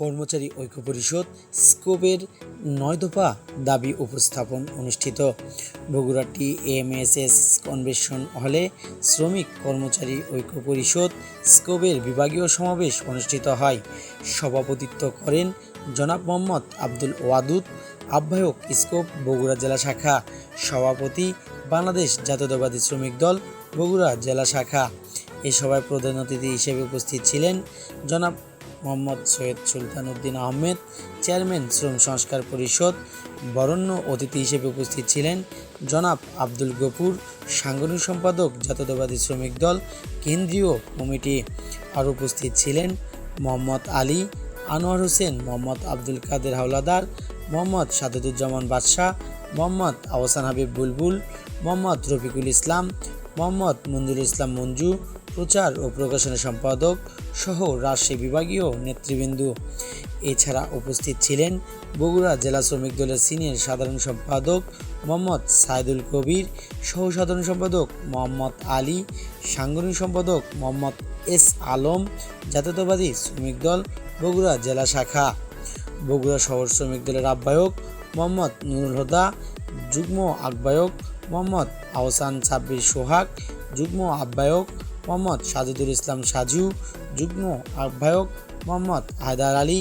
কর্মচারী ঐক্য পরিষদ স্কোপের নয় দফা দাবি উপস্থাপন অনুষ্ঠিত। বগুড়াটি এমএসএস কনভেনশন হলে শ্রমিক কর্মচারী ঐক্য পরিষদ স্কোপের বিভাগীয় সমাবেশ অনুষ্ঠিত হয়। সভাপতিত্ব করেন জনাব মোহাম্মদ আব্দুল ওয়াদুদ, আহ্বায়ক স্কোপ বগুড়া জেলা শাখা, সভাপতি বাংলাদেশ জাতীয়তাবাদী শ্রমিক দল বগুড়া জেলা শাখা। এই সভায় প্রধান অতিথি হিসেবে উপস্থিত ছিলেন জনাব মোহাম্মদ সৈয়দ সুলতান উদ্দিন আহমেদ, চেয়ারম্যান শ্রম সংস্কার পরিষদ, বরণ্য অতিথি হিসেবে উপস্থিত ছিলেন জনাব আব্দুল গফুর, সাংগঠনিক সম্পাদক জাতীয়তাবাদী শ্রমিক দল, কেন্দ্রীয় কমিটি। আর উপস্থিত ছিলেন মোহাম্মদ আলী, আনোয়ার হোসেন, মোহাম্মদ আব্দুল কাদের হাওলাদার, মোহাম্মদ সাদুজ্জামান বাদশাহ, মোহাম্মদ আহসান হাবিব বুলবুল, মোহাম্মদ রফিকুল ইসলাম, মোহাম্মদ মঞ্জুর ইসলাম মঞ্জু প্রচার ও প্রকাশনা সম্পাদক সহ রাজশাহী বিভাগীয় নেতৃবৃন্দ। এছাড়া উপস্থিত ছিলেন বগুড়া জেলা শ্রমিক দলের সিনিয়র সাধারণ সম্পাদক মোহাম্মদ সাইদুল কবির, সহ সাধারণ সম্পাদক মোহাম্মদ আলী, সাংগঠনিক সম্পাদক মোহাম্মদ এস আলম, জাতীয়তাবাদী শ্রমিক দল বগুড়া জেলা শাখা। বগুড়া শহর শ্রমিক দলের আহ্বায়ক মোহাম্মদ নুরুল হুদা, যুগ্ম আহ্বায়ক মোহাম্মদ আহসান সাব্বির সোহাগ, যুগ্ম আহ্বায়ক মোহাম্মদ সাজিদুল ইসলাম সাজু, যুগ্ম আহ্বায়ক মোহাম্মদ হায়দার আলী,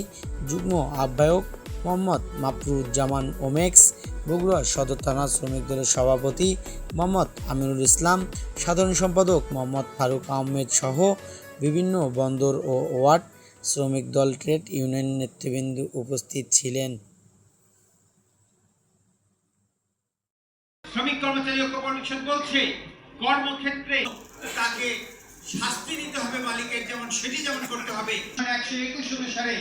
যুগ্ম আহ্বায়ক মোহাম্মদ মাফরুজ্জামান ওমেক্স বগুড়া সদর থানা শ্রমিক দলের সভাপতি মোহাম্মদ আমিনুল ইসলাম, সাধারণ সম্পাদক মোহাম্মদ ফারুক আহমেদ সহ বিভিন্ন বন্দর ও ওয়ার্ড শ্রমিক দল ট্রেড ইউনিয়ন নেতৃবৃন্দ উপস্থিত ছিলেন। শ্রমিক কর্মচারী ঐক্য পরিষদ বলছে, কর্মক্ষেত্রে তাকে শাস্তি দিতে হবে মালিকের যেমন সেটি যেমন করতে হবে। একশো একুশ অনুসারে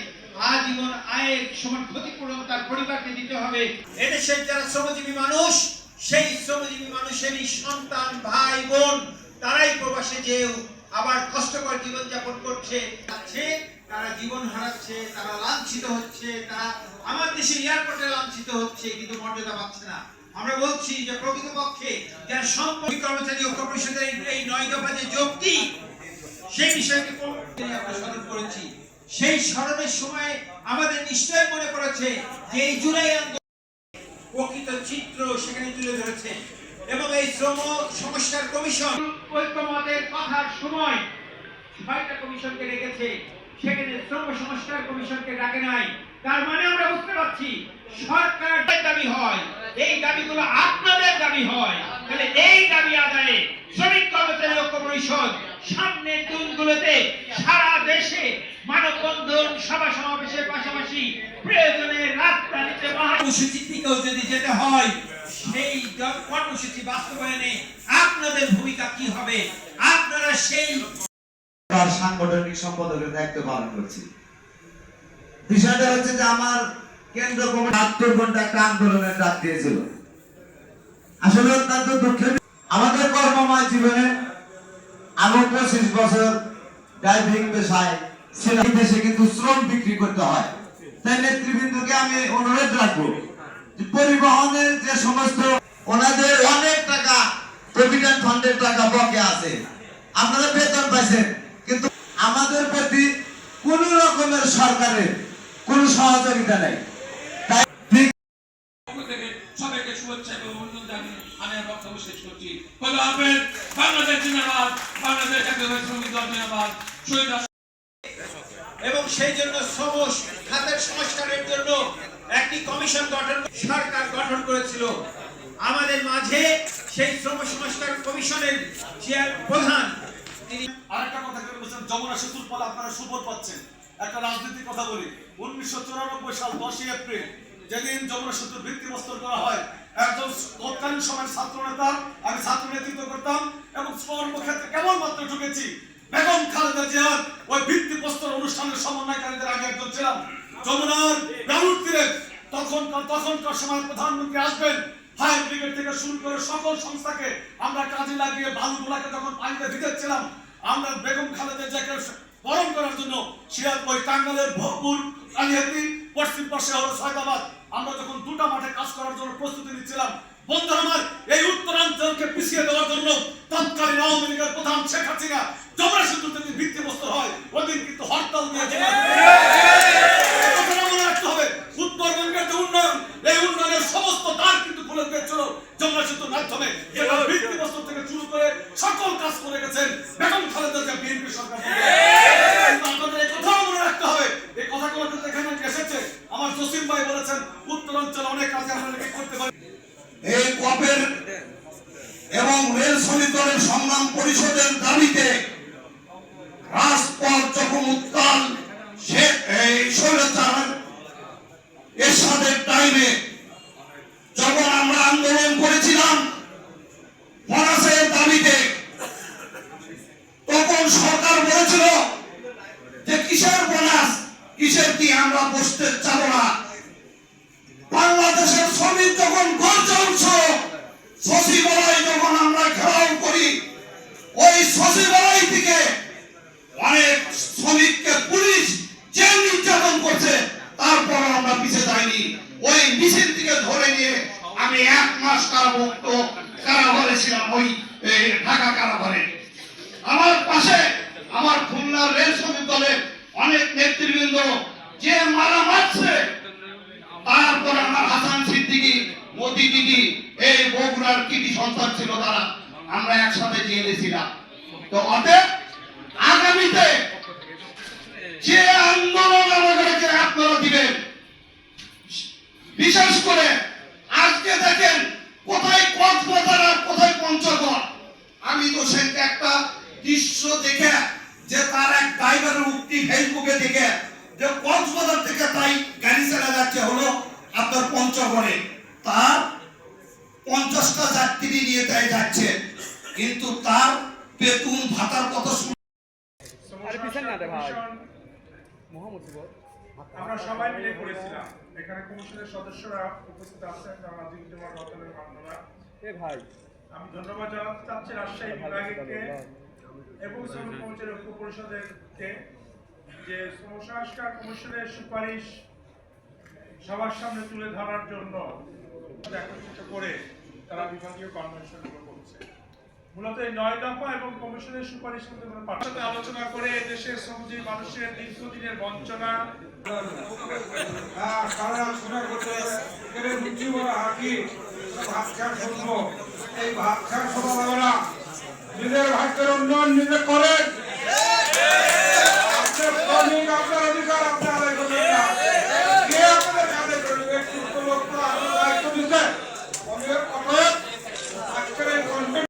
আজীবন আয়ের সমান ক্ষতিপূরণ তার পরিবারকে দিতে হবে। এদেশের যারা শ্রমজীবী মানুষ সেই শ্রমজীবী মানুষেরই সন্তান ভাই বোন তারাই প্রবাসে যেও আবার কষ্টকর জীবনযাপন করছে তারা জীবন হারাচ্ছে তারা লাঞ্ছিত হচ্ছে তারা আমার দেশের এয়ারপোর্টে লাঞ্ছিত হচ্ছে কিন্তু মর্যাদা পাচ্ছে না। আমরা বলছি যে প্রকৃতপক্ষে যারা সম্পর্কিত কর্মচারী ঐক্য পরিষদের এই- নয় দফা যে যুক্তি, সেই বিষয়কে আমরা স্মরণ করেছি। সেই স্মরণের সময় আমাদের নিশ্চয় মনে পড়েছে যে এই জুলাই আন্দোলন প্রকৃত চিত্র সেখানে তুলে ধরেছে এবং এই শ্রম সংস্কার কমিশন ঐক্যমতের কথার সময় ছয়টা কমিশনকে রেখেছে সেখানে শ্রম সংস্কার কমিশনকে ডাকে নাই। তার মানে আমরা বুঝতে পারছি, সরকার দাবি হয়। এই দাবিগুলো আপনাদের দাবি হয়। তাহলে এই দাবি আদায়ে শ্রমিক কর্মচারী ঐক্য পরিষদ সামনের দিনগুলোতে সারা দেশে মানববন্ধন সভা সমাবেশের পাশাপাশি প্রয়োজনে যদি যেতে হয়, সেই কর্মসূচি বাস্তবায়নে আপনাদের ভূমিকা কি হবে? আপনারা সেই সাংগঠনিক সম্পাদকের দায়িত্ব পালন করছি। বিষয়টা হচ্ছে যে আমার কেন্দ্র ঘণ্টা আন্দোলনের ডাক দিয়েছিল। আসলে অত্যন্ত দুঃখের আমাদের কর্মময় জীবনে আমি পঁচিশ বছর ড্রাইভিং পেশায় দেশে কিন্তু শ্রম বিক্রি করতে হয়। তাই নেতৃবৃন্দকে আমি অনুরোধ রাখব পরিবহনের যে সমস্ত ওনাদের অনেক টাকা প্রভিডেন্ট ফান্ডের টাকা বকে আছে। আপনারা বেতন পাইছেন, কিন্তু আমাদের প্রতি কোন রকমের সরকারের কোন সহযোগিতা নেই তাই ঠিক পক্ষ থেকে সবাইকে শুভেচ্ছা এবং অভিনন্দন জানিয়ে আমি আমার বক্তব্য শেষ করছি। খোদা হাফেজ বাংলাদেশ জিন্দাবাদ বাংলাদেশ জাতীয় শ্রমিক দল জিন্দাবাদ। শহীদ এবং সেই জন্য শ্রম খাতের সংস্কারের জন্য একটি কমিশন গঠন সরকার গঠন করেছিল। আমাদের মাঝে সেই শ্রম সংস্কার কমিশনের চেয়ার প্রধান তিনি আরেকটা কথা কেন বলছেন যমুনা সেতুর ফলে আপনারা সুফল পাচ্ছেন। একটা রাজনীতির কথা বলি উনিশশো চুরানব্বই সাল দশই এপ্রিল যেদিন যমুনা সেতুর ভিত্তিপ্রস্তর করা হয় একজন তৎকালীন সময়ের ছাত্র নেতা আমি ছাত্র নেতৃত্ব করতাম এবং কর্মক্ষেত্রে কেবলমাত্র ঢুকেছি বেগম খালেদা জিয়ার ওই ভিত্তিপ্রস্তর অনুষ্ঠানের সমন্বয়কারীদের আগে একজন ছিলাম। যমুনার ব্যালুর তীরে তখনকার তখনকার সময় প্রধানমন্ত্রী আসবেন। ফায়ার ব্রিগেড থেকে শুরু করে সকল সংস্থাকে আমরা কাজে লাগিয়ে বালুগুলাকে যখন পানিতে ভিজেছিলাম, আমরা বেগম খালেদা জিয়াকে বরণ করার জন্য সিরাজ ওই টাঙ্গালের ভরপুর কালিহাতি পশ্চিম পাশে হলো সৈদাবাদ আমরা যখন দুটা মাঠে কাজ করার জন্য প্রস্তুতি নিচ্ছিলাম বন্ধু আমার এই উত্তরাঞ্চলকে পিছিয়ে দেওয়ার জন্য তৎকালীন আওয়ামী লীগের প্রধান শেখ হাসিনা যমরা সেতু যদি ভিত্তিগ্রস্ত হয়। ওদিন কিন্তু হরতাল দিয়েছিলেন উত্তরবঙ্গের যে উন্নয়ন এই কপের এবং রেল সমিতরের সংগ্রাম পরিষদের দাবিতে রাজপথ যখন উত্তাল, সে এই স্বৈরাচার সাথে টাইমে সচিবালয় থেকে অনেক আমরা ধরে নিয়ে আমি এক মাস কারাগারে আমার পাশে আমার রেল শ্রমিক দলের অনেক নেতৃবৃন্দ যে মারা মারছে, তারপর আমার হাসান সিদ্দিকি মতি দিদি, এই বগুড়ার কৃতি সন্তান ছিল তারা। আমরা একসাথে জেলে ছিলাম। তো অতএব আগামীতে যে আন্দোলন আমাদেরকে আপনারা দিবেন, বিশেষ করে আজকে দেখেন কোথায় কক্সবাজার আর কোথায় পঞ্চগড়। আমি তো সেটা একটা দৃশ্য দেখে যে তার এক ড্রাইভারের উক্তি ফেসবুকে দেখে যে কক্সবাজার থেকে তাই গাড়ি চালা যাচ্ছে হলো আপনার পঞ্চগড়ে। তার পঞ্চাশটা যাত্রী নিয়ে তাই যাচ্ছে। কিন্তু তার বেতন ভাতার কথা শুনে আমরা সবাই মিলে করেছিলাম। এখানে কমিশনের সদস্যরা উপস্থিত আছেন যারা রাজনীতিময় রতনের মাধ্যমে আমি ধন্যবাদ জানাতে চাচ্ছি রাজশাহী বিভাগকে এবং শ্রমিক কমিটির ঐক্য পরিষদেরকে যে শ্রম সংস্কার কমিশনের সুপারিশ সবার সামনে তুলে ধরার জন্য একত্রিত করে তারা বিভাগীয় কনভেনশনগুলো করছে মূলত এই নয় দফা এবং কমিশনের সুপারিশ কিন্তু কোনো পার্থক্য আলোচনা করে দেশের শ্রমজীবী মানুষের দীর্ঘদিনের বঞ্চনা। শুনব। এই ভাত সবাই নিজের ভাগ্যের উন্নয়ন নিজে করে